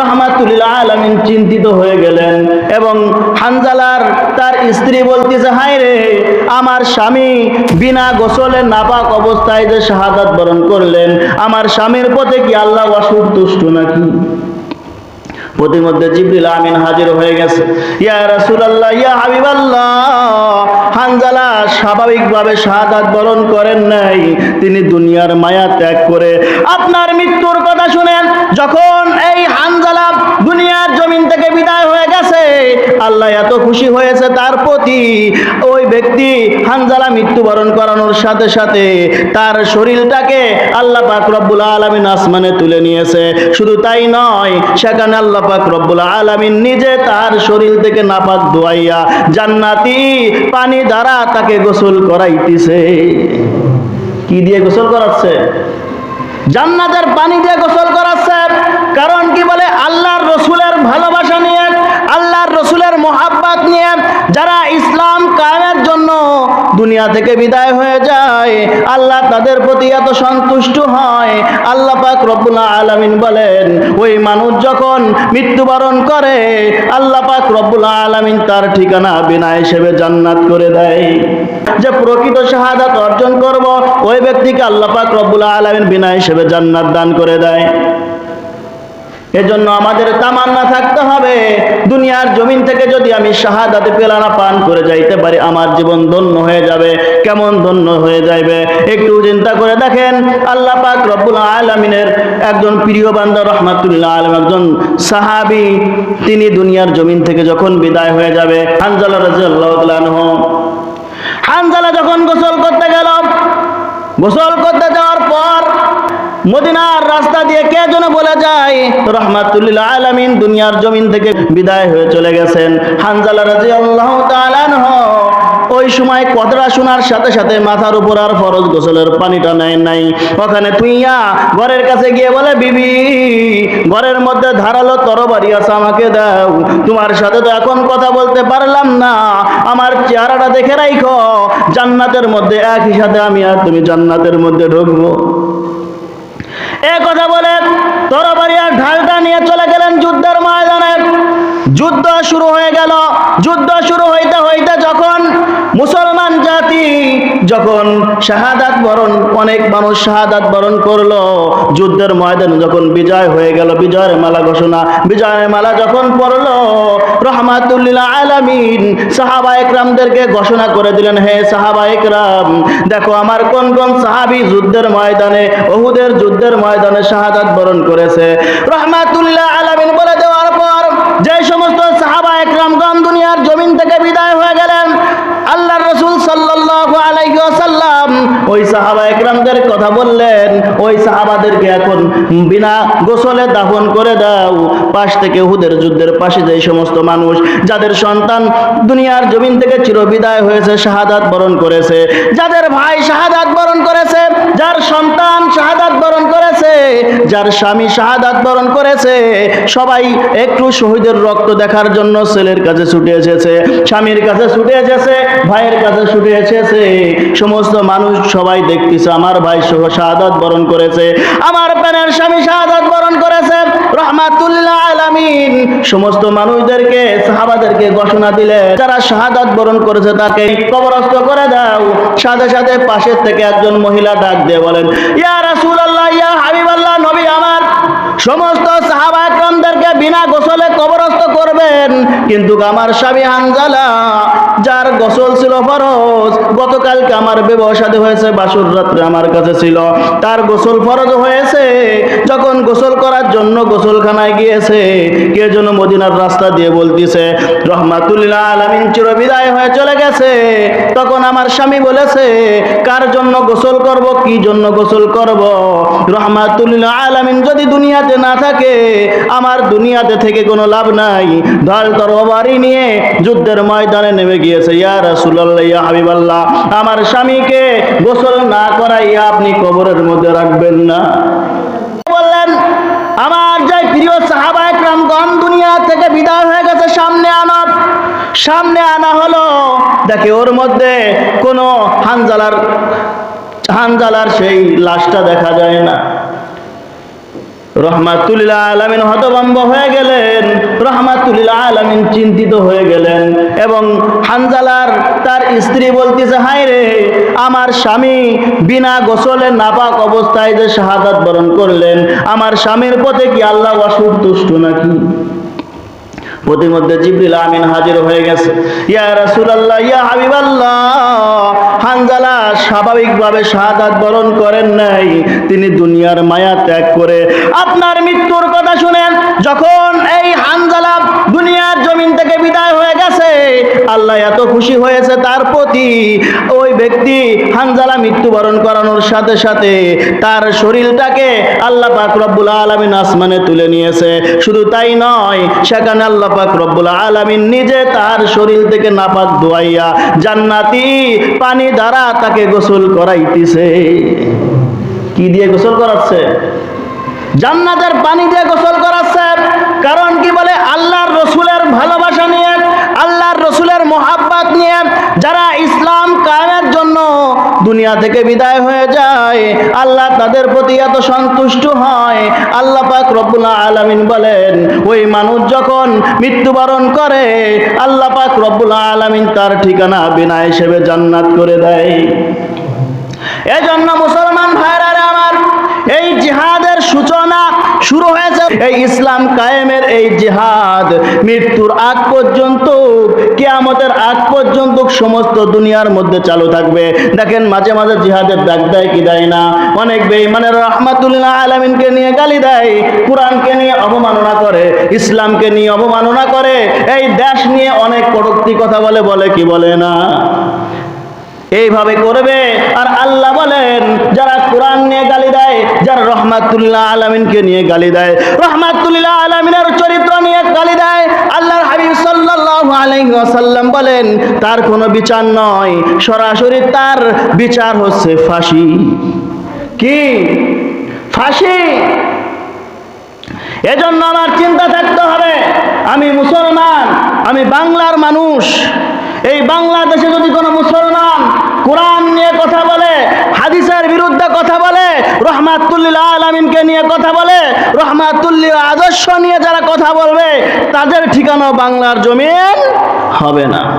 রহমাতুল্লাহ আলামিন চিন্তিত হয়ে গেলেন এবং হানজালার তার স্ত্রী বলতেছে, হায় রে, আমার স্বামী বিনা গোসলে নাপাক অবস্থায় যে শাহাদাত বরণ করলেন, আমার স্বামীর পথে কি আল্লাহ নাকি? জিবরিল আমিন হাজির হয়ে গেছে। ইয়া ইয়া হানজালা স্বাভাবিকভাবে শাহাদাত বরণ করেন নাই। তিনি দুনিয়ার মায়া ত্যাগ করে আপনার মৃত্যুর কথা শুনেন যখন এই হানজালা দুনিয়ার জমিন থেকে বিদায় হয়ে গেছে আল্লাহ এত খুশি হয়েছে তার প্রতি। ওই ব্যক্তি হানজালা মৃত্যুবরণ করানোর সাথে সাথে তার শরীরটাকে আল্লাহ পাক রব্বুল আলামিন আসমানে তুলে নিয়েছে। শুধু তাই নয়, সেখানে আল্লাহ পাক রব্বুল আলামিন নিজে তার শরীর থেকে নাপাক ধোয়াইয়া জান্নাতি পানি দ্বারা তাকে গোসল করাইতেছে। কি দিয়ে গোসল করাচ্ছে? জান্নাতের পানি দিয়ে গোসল করাচ্ছে কারণ কি বলে আল্লাহর রসুলের ভালোবাসা নিয়ে আল্লাহর রসুলের মোহাব্বত নিয়ে যারা ইসলাম কায়েমের জন্য দুনিয়া থেকে বিদায় হয়ে যায়। আল্লাহ তাদের প্রতি এত সন্তুষ্ট হয়। আল্লাহ পাক রব্বুল আলামিন বলেন, ওই মানুষ যখন মৃত্যুবরণ করে, আল্লাহ পাক রব্বুল আলামিন তার ঠিকানা বিনা হিসেবে জান্নাত করে দেয়। যে প্রকৃত শাহাদাত অর্জন করব, ওই ব্যক্তিকে আল্লাহ পাক রব্বুল আলামিন বিনা হিসেবে জান্নাত দান করে দেয়। এজন্য আমাদের তামান্না থাকতে হবে। দুনিয়ার জমিন থেকে যদি আমি শাহাদাতে পেলানা পান করে যাইতে পারি, আমার জীবন ধন্য হয়ে যাবে। কেমন ধন্য হয়ে যাবে একটু চিন্তা করে দেখেন, আল্লাহ পাক রব্বুল আলমিনের একজন প্রিয় বান্দা রহমাতুল্লাহ আলম একজন সাহাবি, তিনি দুনিয়ার জমিন থেকে যখন বিদায় হয়ে যাবে, হানজালা রাজিয়াল্লাহু হানজালা যখন গোসল করতে গেল, গোসল করতে যাওয়ার মদিনার রাস্তা দিয়ে কে যেন বলে যায়, রহমাতুল্লিল আলামিন দুনিয়ার জমিন থেকে বিদায় হয়ে চলে গেছেন। হানজালা রাজি আল্লাহ ওই সময় কথাটা শোনার সাথে সাথে মাথার উপর আর ফরজ গোসলের পানিটা নেয় নাই। ওখানে তুইয়া ঘরের কাছে গিয়ে বলে, বিবি, ঘরের মধ্যে ধারালো তরবারি আছে, আমাকে দাও। তোমার সাথে তো এখন কথা বলতে পারলাম না। আমার চেহারাটা দেখে রাখো জান্নাতের মধ্যে একই সাথে আমি আর তুমি জান্নাতের মধ্যে ঢুকবো। এ কথা বলে তরবারি আর ঢালটা নিয়ে চলে গেলেন যুদ্ধের ময়দানে। যুদ্ধ শুরু হয়ে গেল। যুদ্ধ শুরু হইতে হইতে যখন মুসলমান জাতি যখন শাহাদাত বরণ, অনেক মানুষ শাহাদাত বরণ করল, যুদ্ধের ময়দানে যখন বিজয় হয়ে গেল, বিজয়ের মালা ঘোষণা, বিজয়ের মালা যখন পড়ল, রহমাতুল্লিল আলামিন সাহাবা একরামদেরকে ঘোষণা করে দিলেন, হে সাহাবা একরাম, দেখো আমার কোন কোন সাহাবি যুদ্ধের ময়দানে ওহুদের যুদ্ধের ময়দানে শাহাদাত বরণ করেছে। রহমাতুল্লাহ আলামিন বলে দেওয়ার পর যে সমস্ত সাহাবা একরামগণ দুনিয়ার জমিন থেকে বিদায় হয়ে গেলেন আল্লাহ রসুল সাল্লাল্লাহু আলাইহি ওয়াসাল্লাম ওই সাহাবা একরামদের কথা বললেন, ওই সাহাবাদেরকে এখন বিনা গোসলে দাফন করে দাও। পাশ থেকে হুদের যুদ্ধের পাশে যে সমস্ত মানুষ, যাদের সন্তান দুনিয়ার জমিন থেকে চিরবিদায় হয়েছে, শাহাদাত বরণ করেছে, যাদের ভাই শাহাদাত বরণ করেছে, যার সন্তান শাহাদাত বরণ করেছে, যার স্বামী শাহাদাত বরণ করেছে, সবাই একটু শহীদের রক্ত দেখার জন্য ছেলের কাছে ছুটে এসেছে, স্বামীর কাছে ছুটে এসেছে, ভাইয়ের কাছে ছুটে এসেছে। সমস্ত মানুষ সবাই দেখতেছে, আমার ভাই সহ শাহাদাত বরণ করেছে, আমার প্যানের স্বামী শাহাদাত বরণ করেছে রহমাতুল্লাহ আলামিন। সমস্ত মানুষদেরকে, সাহাবাদেরকে ঘোষণা দিলে, যারা শাহাদাত বরণ করেছে তাকে কবরস্থ করে দাও। সাথে সাথে পাশের থেকে একজন মহিলা ডাক দিয়ে বলেন, ইয়া রাসূলুল্লাহ, ইয়া হাবিবাল্লাহ, নবী আমার। সমস্ত সাহাবা একরামদেরকে বিনা গোসলে কবরস্থ করবেন। কিন্তু আমার স্বামী হানজালা যার গোসল ছিল ফরজ, গতকালকে আমার সাথে হয়েছে, বাসুর রাত্রে আমার কাছে ছিল। তার গোসল ফরজ হয়েছে, যখন গোসল করার জন্য গোসলখানায় গিয়েছে, কে যেন মদিনার রাস্তা দিয়ে বলতেছে রহমাতুল্লাহ আলামিন চিরবিদায় হয়ে চলে গেছে। তখন আমার স্বামী বলেছে, কার জন্য গোসল করব, কি জন্য গোসল করব? রহমাতুল্লাহ আলামিন, যদি দুনিয়াতে না থাকে, আমার দুনিয়াতে থেকে কোনো লাভ নাই। ঢাল তরবারি নিয়ে যুদ্ধের ময়দানে নেমে গিয়েছে। ইয়া রাসূলুল্লাহ, ইয়া হাবিবাল্লাহ, আমার স্বামীকে গোসল না করাইয়া আপনি কবরের মধ্যে রাখবেন না। বললেন, আমার যে প্রিয় সাহাবা একরামগণ দুনিয়া থেকে বিদায় হয়ে গেছে, সামনে আনা। সামনে আনা হলো, দেখে ওর মধ্যে কোনো হানজালার হানজালার সেই লাশটা দেখা যায় না। রহমাতুল্লাহ আলামিন হতভম্ব হয়ে গেলেন রহমাতুল্লাহ আলামিন চিন্তিত হয়ে গেলেন এবং হানজালার তার স্ত্রী বলতেছে, হায় রে, আমার স্বামী বিনা গোসলে নাপাক অবস্থায় যে শাহাদাত বরণ করলেন, আমার স্বামীর পথে কি আল্লাহ অসন্তুষ্ট নাকি? প্রতিমধ্যে জিবরিল আমিন হাজির হয়ে গেছে, ইয়া রাসূলুল্লাহ, ইয়া হাবিবাল্লাহ হানজালা স্বাভাবিকভাবে শাহাদাত বরণ করেন নাই। তিনি দুনিয়ার মায়া ত্যাগ করে আপনার মৃত্যুর কথা শুনেন, যখন এই হানজালা আল্লাহ এত খুশি হয়েছে তার প্রতি। ওই ব্যক্তি হানজালা মৃত্যুবরণ করানোর সাথে সাথে তার শরীরটাকে আল্লাহ পাক রব্বুল আলামিন আসমানে তুলে নিয়েছে। শুধু তাই নয়, সেখানে আল্লাহ পাক রব্বুল আলামিন নিজে তার শরীর থেকে নাপাক ধোয়াইয়া জান্নাতি পানি দ্বারা তাকে গোসল করাইতেছে। কি দিয়ে গোসল করাচ্ছে? জান্নাতের পানি দিয়ে গোসল করাচ্ছে। কারণ কি বলে? আল্লাহর রসুলের ভালোবাসা নিয়ে আল্লাহর রসুলের মোহাব্বত নিয়ে যারা ইসলাম কায়েমের জন্য দুনিয়া থেকে বিদায় হয়ে যায়। আল্লাহ তাদের প্রতি এত সন্তুষ্ট হয়। আল্লাহ পাক রব্বুল আলামিন বলেন, ওই মানুষ যখন মৃত্যুবরণ করে, আল্লাহ পাক রব্বুল আলামিন তার ঠিকানা বিনা হিসেবে জান্নাত করে দেয়। এজন্য মুসলমান ভাইরা আমার, এই জিহাদের সূচনা শুরু হয়েছে। এই ইসলাম কায়েমের এই জিহাদ মৃত্যুর আগ পর্যন্ত কিয়ামতের আগ পর্যন্ত সমস্ত দুনিয়ার মধ্যে চালু থাকবে। দেখেন মাঝে মাঝে জিহাদের ডাক দেয়, কি দেয় না? অনেক বেঈমানের রহমাতুল্লাহ আলামিনকে নিয়ে গালি দেয়, কোরআনকে নিয়ে অবমাননা করে, ইসলামকে নিয়ে অবমাননা করে, এই দেশ নিয়ে অনেক কটূক্তি কথা বলে বলে কি বলে না? এইভাবে করবে, আর আল্লাহ বলেন, যারা কোরআন নিয়ে গালি দেয়, যারা রহমাতুল্লাহ আলমিনকে নিয়ে গালি দেয় রহমাতুল্লাহ আলমিনের চরিত্র নিয়ে গালি দেয় আল্লাহর হাবিব সাল্লাল্লাহু আলাইহি ওয়াসাল্লাম বলেন, তার কোনো বিচার নয়। সরাসরি তার বিচার হচ্ছে ফাঁসি। কি? ফাঁসি? এজন্য আমার চিন্তা থাকতে হবে। আমি মুসলমান, আমি বাংলার মানুষ। এই বাংলাদেশে যদি কোনো মুসলমান কোরআন নিয়ে কথা বলে, হাদিসের বিরুদ্ধে কথা বলে রহমাতুল্লিল আলমিনকে নিয়ে কথা বলে, রহমাতুল্লিল আদর্শ নিয়ে যারা কথা বলবে, তাদের ঠিকানা বাংলার জমিন হবে না।